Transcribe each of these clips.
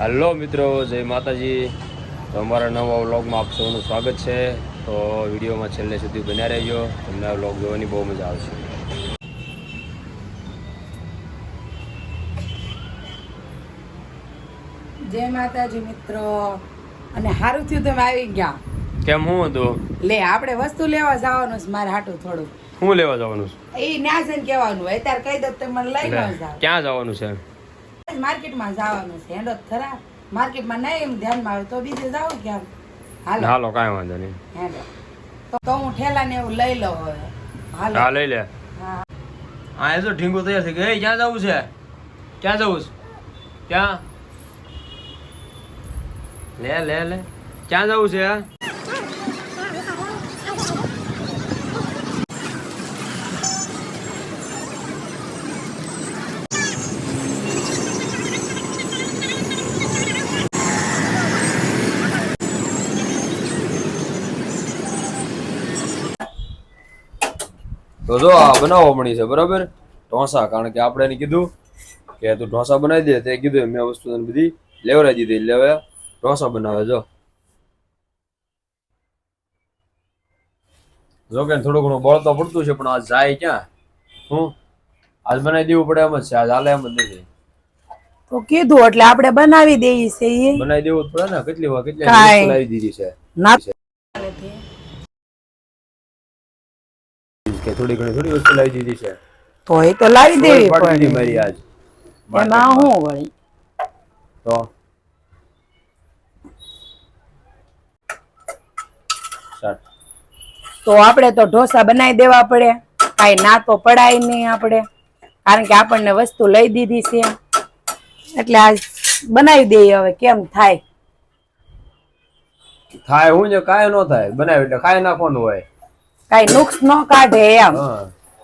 હાલો મિત્રો જય માતાજી. તો અમારા નવા વ્લોગમાં આપ સૌનું સ્વાગત છે. તો વિડીયોમાં છેલ્લે સુધી બન્યા રહેજો. તમને આ વ્લોગ જોવાની બહુ મજા આવશે. જય માતાજી મિત્રો. અને સારું થયું તમે આવી ગયા. કેમ હું હતું? લે આપણે વસ્તુ લેવા જવાનું છે મારે હાટું થોડું. હું લેવા જવાનું એ ન્યા જઈને કહેવાનું અત્યારે કહી દો તમે મને લઈ છે જાવ ક્યાં જવાનું છે? માર્કેટમાં જવાનું છે. હેડો તો ખરા. માર્કેટમાં નહીં એમ ધ્યાનમાં આવે તો બીજે જાવ ક્યાં? હાલો. હાલો કાંઈ વાંધો નહીં. હેડો. તો હું ઠેલા ને એવું લઈ લઉં હવે. હાલો. હા લઈ લે. હા. હા એ તો ઢીંગો તૈયાર થઈ ગયો. ક્યાં જવું છે? ક્યાં જવું છે? ક્યાં? લે લે લે. ક્યાં જવું છે? તો જો આ બનાવવા મળી છે બરાબર? ઢોસા કારણ કે આપણે એને કીધું કે તું ઢોસા બનાવી દે તે કીધું મેં વસ્તુ તને બધી લેવડાવી દીધી એટલે હવે ઢોસા બનાવે જો. જો કે થોડું ઘણું બળ તો પડતું છે પણ આ જાય ક્યાં? હું? આજ બનાવી દેવું પડે એમ જ છે આજ હાલે એમ જ નથી. તો કીધું એટલે આપણે બનાવી દઈએ છે બનાવી દેવું જ પડે ને કેટલી વાર કેટલી. લાવી દીધી છે. ના કે થોડી ઘણી થોડી વસ્તુ લાવી દીધી છે. તો એ તો લાવી દેવી પડે મારી આજ. એમાં હું વળી? તો? તો આપણે તો ઢોસા બનાવી દેવા પડે. કાંઈ ના તો પડાય નહીં આપણે. કારણ કે આપણને વસ્તુ લઈ દીધી છે. એટલે આ બનાવી દઈએ હવે કેમ થાય? થાય હું જે કાંઈ ન થાય. બનાવી એટલે ખાઈ નાખવાનું હોય. કાંઈ નુક્સ ન કાઢે એમ.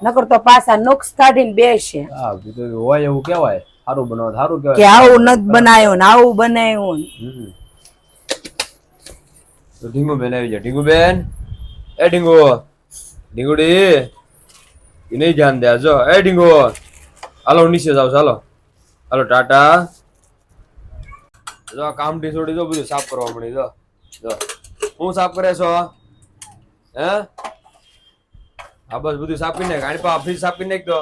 નકર તો પાછા નુક્સ કાઢીને બેસે. હા હોય એવું કેવાય સારું બનાવ સારું કે આવું નથી બનાવ્યું ને આવું બનાવ્યું તો ઢીંગુ બેન આવી જાય ઢીંગુ બેન એ ઢીંગુ. ઢીંગુડી એ નહીં ધ્યાન દે જો એ ઢીંગુ. હાલો નીચે જાવ ચાલો હાલો. ટાટા. જો કામટી છોડી દો બધું સાફ કરવા મળી. જો જો. હું સાફ કરે છો? હે? આ બસ બધું કરી નાખ. આની પા ફ્રીજ કરી નાખ તો.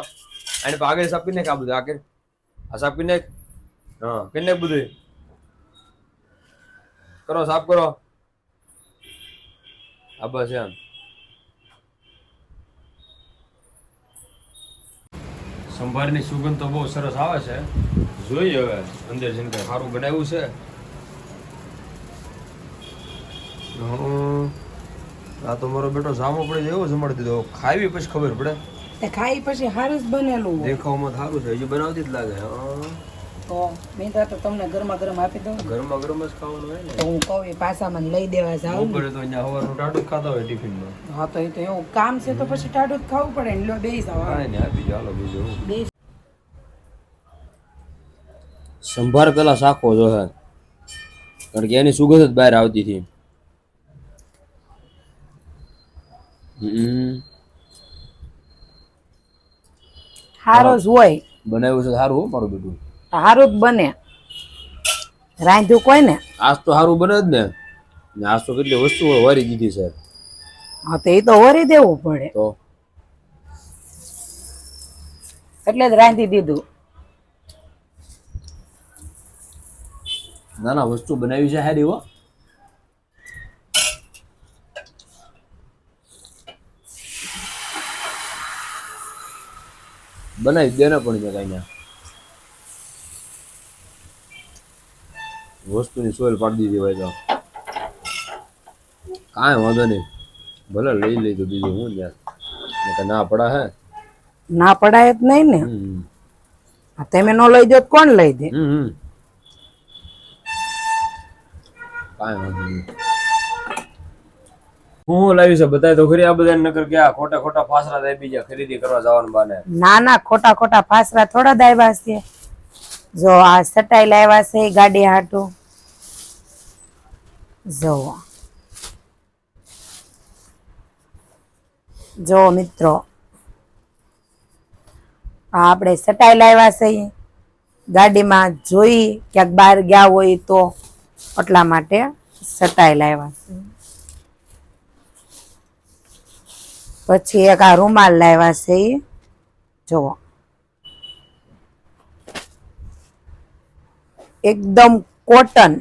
આની પા આગળ કરી નાખ આ બધું. આગળ આ કરી નાખ. હા, કરી નાખ બધું. કરો, સાફ કરો. આ બસ એમ. સંભારની સુગંધ તો બહુ સરસ આવે છે. જોઈએ હવે અંદર જઈને કઈ સારું બનાવ્યું છે. આ તો મારો બેટો જામો પડી એવો જમાડી દીધો. ખાવી પછી ખબર પડે. તે ખાઈ પછી સારું જ બનેલું દેખાવમાં સારું છે હજી બનાવતી જ લાગે. હા. તો મેં તો તો તમને ગરમા ગરમ આપી દઉં ગરમા ગરમ જ ખાવાનું હોય ને. તો હું કહું એ પાછા મને લઈ દેવા જાવ પડે તો અહીંયા હવાનું ટાટું જ ખાતા હોય ટિફિનમાં. હા તો એ તો એવું કામ છે તો પછી ટાઢું જ ખાવું પડે ને. લો બે જાવ હા. ને આપી હાલો બીજું સંભાર પેલા સાખો જો હે. કારણ કે એની સુગંધ જ બહાર આવતી હતી. સારો જ હોય. બનાવ્યું છે સારું મારું બેટું. સારું જ બને. રાંધ્યું કોઈ ને આજ તો સારું બને જ ને. આજ તો કેટલી વસ્તુઓ વારી દીધી છે. હા તો એ તો વરી દેવું પડે. તો? એટલે જ રાંધી દીધું. ના ના વસ્તુ બનાવી છે સારી હો. બનાવી દેને પણ છે કઈ વસ્તુની સોયલ પાડી દીધી હોય તો. કાંઈ વાંધો નહીં. ભલે લઈ લીધું બીજું હું યાર. ના પડા હે. ના પડાય જ નહીં ને. તમે નો લઈ જો કોણ લઈ દે? કાંઈ વાંધો નહીં. હું લાવી છે? બધા તો ખરી આ બધા નકર કે આ ખોટા ખોટા ફાસરા દઈ બીજા ખરીદી કરવા જવાનું બાને ના ના, ખોટા ખોટા ફાસરા થોડા દાવ્યા છે. જો આ સટાઈ લાવ્યા છે ગાડી હાટો. જો. જો મિત્રો. આ આપણે સટાઈ લાવ્યા છે ગાડીમાં જોઈ ક્યાંક બહાર ગયા હોય તો, એટલા માટે સટાઈ લાવ્યા છે. પછી એક આ રૂમાલ લાવ્યા છે ઈ. જુઓ. એકદમ કોટન.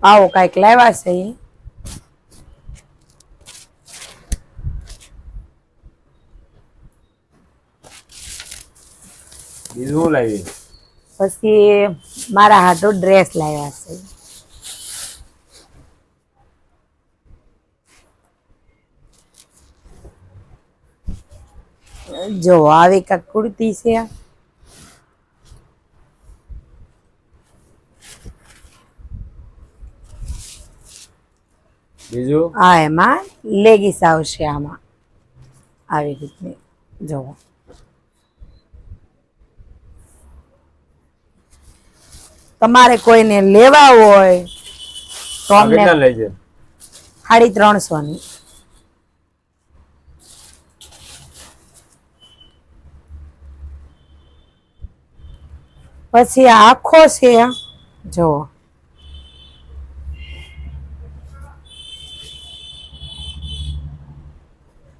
આવો કાંઈક લાવ્યા છે ઈ. બીજું લાવી પછી મારા હાટો ડ્રેસ લાવ્યા છે. જો આવી કાંક કુર્તી છે. બીજું? આ એમાં લેગીસ આવશે આમાં. આવી રીતની. જુઓ તમારે કોઈને લેવા હોય તો અમને સાડી ત્રણસો ની. પછી આ આખો છે જુઓ.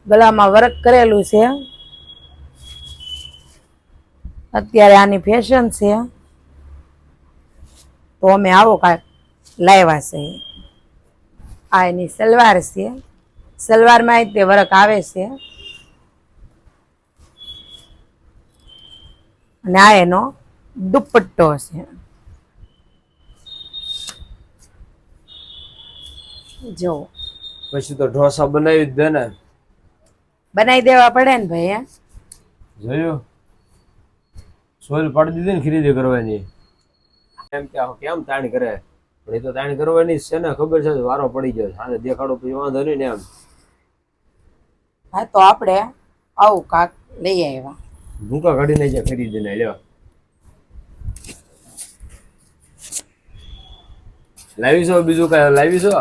ગળામાં વર્ક કરેલું છે અત્યારે આની ફેશન છે તો અમે આવો કાંઈક લાવ્યા છે. આ એની સલવાર છે. સલવારમાં તે વર્ક આવે છે. અને આ એનો દુપટ્ટો છે. જો. પછી તો ઢોસા બનાવી જ દે ને. બનાવી દેવા પડે ને ભાઈ જોયું? સોલ પાડી દીધી ને ખરીદી કરવાની. એમ કે કેમ તાણ કરે? પણ એ તો તાણ કરવાની જ છે ને ખબર છે વારો પડી ગયો સાંજે દેખાડો પછી વાંધો નહીં ને એમ. હા તો આપણે આવું કાક લઈ આવ્યા. ભૂકા કાઢીને જાય ખરીદીને લ્યો લાવી છો બીજું કઈ? લાવી છો?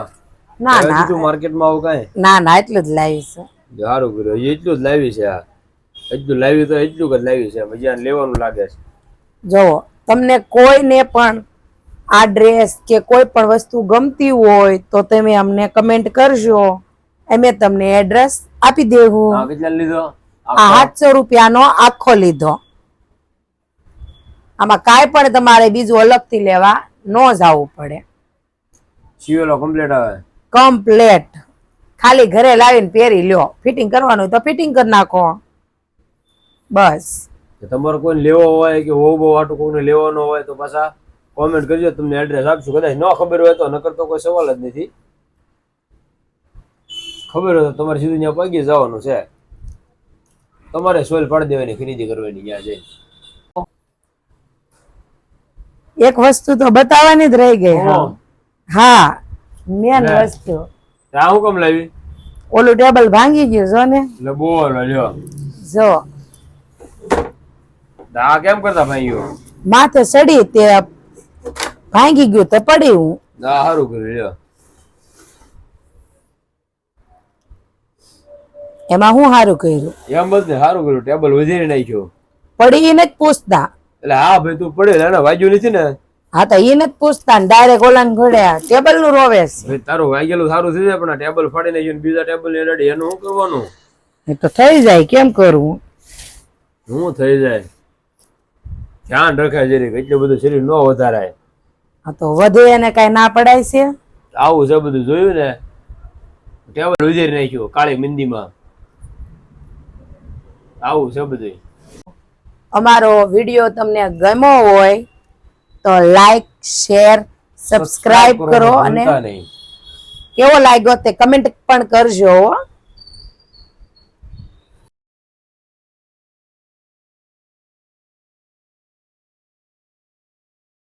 ના ના. બીજું માર્કેટમાં આવું કઈ? ના ના એટલું જ લાવીશું સારું કર્યું. એટલું જ લાવી છે એટલું લાવ્યું તો એટલું જ લાવી છે. મજા લેવાનું લાગે છે. જુઓ તમને કોઈને પણ આ ડ્રેસ કે કોઈ પણ વસ્તુ ગમતી હોય તો તમે અમને કમેન્ટ કરજો. અમે તમને એડ્રેસ આપી દેવું. આ સાતસો રૂપિયાનો આખો લીધો. આમાં કાંઈ પણ તમારે બીજું અલગથી લેવા ન જવું પડે. સીવેલો કમ્પ્લીટ આવે. કમ્પ્લેટ ખાલી ઘરે લાવીને પહેરી લ્યો. ફિટિંગ કરવાનું તો ફિટિંગ કરી નાખો. બસ. કે તમારે કોઈ લેવો હોય કે બહુ બહુ આટું કોઈને લેવાનો હોય તો પાછા કોમેન્ટ કરજો તમને એડ્રેસ આપશું. કદાચ ન ખબર હોય તો નકર તો કોઈ સવાલ જ નથી. ખબર હોય તો તમારે સીધું ત્યાં પગી જવાનું છે. તમારે સોલ પાડી દેવાની ખરીદી કરવાની ત્યાં જઈ એક વસ્તુ તો બતાવવાની જ રહી ગઈ હા. મેન. વસ્તુ. હું કેમ લાવી? ઓલું ટેબલ ભાંગી ગયું જો ને. એટલે બોલ લ્યો. જો. આ કેમ કરતા ભાઈઓ? માથે ચડી તે ભાંગી ગયું તો હું. ના સારું કર્યું લ્યો. એમાં હું સારું કર્યું? એમ ને સારું કર્યું ટેબલ વધારી નાખ્યો. પડીને જ પૂછતા. એટલે હા ભાઈ તું પડે એને વાગ્યું નથી ને? હા તો એને જ પૂછતા ડાયરેક્ટ ઓલાન ઘડ્યા ટેબલનું રોવે છે. તારું વાગેલું સારું થઈ જાય પણ આ ટેબલ ફાડી નાખ્યું બીજા ટેબલ ને રડી એનું શું કરવાનું? એ તો થઈ જાય કેમ કરવું હું થઈ જાય. ધ્યાન રખાય જરીક એટલું બધું શરીર ન વધારાય. હા તો વધે એને કઈ ના પડાય છે? આવું છે બધું જોયું ને ટેબલ ઉજેરી નાખ્યું કાળી મંદીમાં આવું છે બધું અમારો વીડિયો તમને ગમ્યો હોય તો લાઈક શેર સબસ્ક્રાઇબ કરો અને કેવો લાગ્યો તે કમેન્ટ પણ કરજો હો.